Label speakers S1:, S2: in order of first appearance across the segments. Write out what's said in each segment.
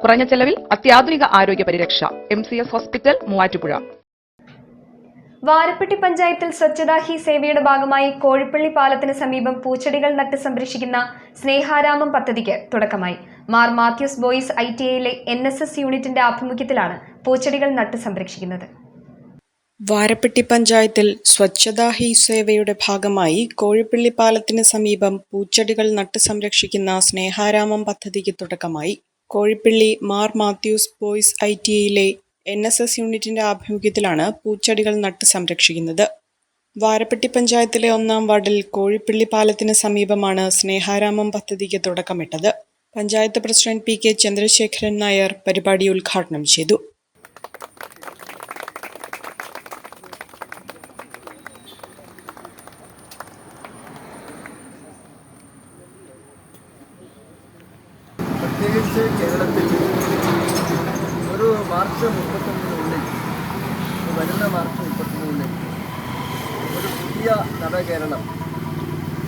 S1: കുറഞ്ഞ ചെലവിൽ അത്യാധുനിക ആരോഗ്യ പരിരക്ഷ. M C S hospital Muvattupuzha.
S2: Varappetty പഞ്ചായത്തിൽ സ്വച്ഛതാ ഹി സേവയുടെ ഭാഗമായി കോഴിപ്പള്ളി പാലത്തിന് സമീപം പൂച്ചെടികൾ നട്ട് സംരക്ഷിക്കുന്ന സ്നേഹാരാമം പദ്ധതിക്ക് തുടക്കമായി. Mar Mathews boys I T ഐയിലെ N S S യൂണിറ്റിന്റെ ആഭിമുഖ്യത്തിലാണ് പൂച്ചെടികൾ നട്ട് സംരക്ഷിക്കുന്നത്.
S3: വാരപ്പെട്ടി പഞ്ചായത്തിൽ സ്വച്ഛതാ ഹി സേവയുടെ ഭാഗമായി കോഴിപ്പള്ളി പാലത്തിന് സമീപം പൂച്ചെടികൾ നട്ട് സംരക്ഷിക്കുന്ന സ്നേഹാരാമം പദ്ധതിക്ക് തുടക്കമായി. Kozhippilly Mar Mathews boys I T ഐയിലെ N S S യൂണിറ്റിന്റെ ആഭിമുഖ്യത്തിലാണ് പൂച്ചെടികൾ നട്ട് സംരക്ഷിക്കുന്നത്. വാരപ്പെട്ടി പഞ്ചായത്തിലെ ഒന്നാം വാർഡിൽ കോഴിപ്പള്ളി പാലത്തിന് സമീപമാണ് സ്നേഹാരാമം പദ്ധതിക്ക് തുടക്കമിട്ടത്. Panchayat president P K Chandrasekharan Nair പരിപാടി ഉദ്ഘാടനം ചെയ്തു.
S4: പ്രത്യേകിച്ച് കേരളത്തിൽ ഒരു മാർച്ച് മുപ്പത്തൊന്നിനുള്ളിൽ വരുന്ന മാർച്ച് മുപ്പത്തൊന്നിനുള്ളിൽ ഒരു പുതിയ നവകേരളം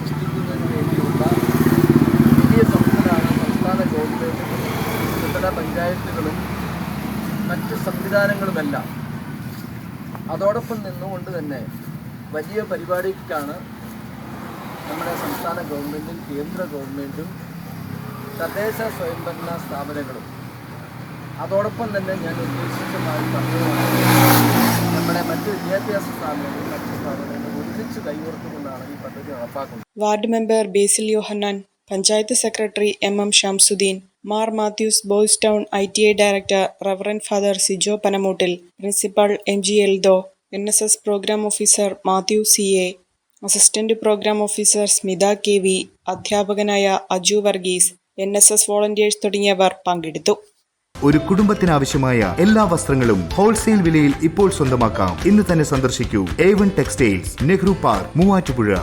S4: സൃഷ്ടിക്കുന്നതിന് വേണ്ടിയുള്ള പുതിയ സംസ്ഥാനമാണ് സംസ്ഥാന ഗവൺമെന്റുകളും ത്രിതല പഞ്ചായത്തുകളും മറ്റ് സംവിധാനങ്ങളുമെല്ലാം അതോടൊപ്പം നിന്നുകൊണ്ട് തന്നെ വലിയ പരിപാടിക്കാണ് നമ്മുടെ സംസ്ഥാന ഗവൺമെന്റും കേന്ദ്ര ഗവൺമെന്റും തദ്ദേശ സ്വയംഭരണ സ്ഥാപനങ്ങളും. അതോടൊപ്പം തന്നെ ഞാൻ ഉദ്ദേശിച്ചമായി പറഞ്ഞതുമാണ് നമ്മുടെ മറ്റ് വിദ്യാഭ്യാസ സ്ഥാപനങ്ങളും മറ്റ് സ്ഥാപനങ്ങളും ഒരുമിച്ച് കൈകോർത്തുകൊണ്ടാണ് ഈ പദ്ധതി നടപ്പാക്കുന്നത്.
S3: Ward member Basil Yohannan panchayat secretary M M Shamsuddin Mar Mathews boys town I T I director reverend father Sijo Panamoottil principal M G Eldho N S S program officer Mathew C A assistant program officer Smitha K V അധ്യാപകനായ Aju Varghese N S S volunteers തുടങ്ങിയവർ പങ്കെടുത്തു.
S5: ഒരു കുടുംബത്തിനാവശ്യമായ എല്ലാ വസ്ത്രങ്ങളും wholesale വിലയിൽ ഇപ്പോൾ സ്വന്തമാക്കാം. ഇന്ന് തന്നെ സന്ദർശിക്കൂ. A one textiles Nehru park Muvattupuzha.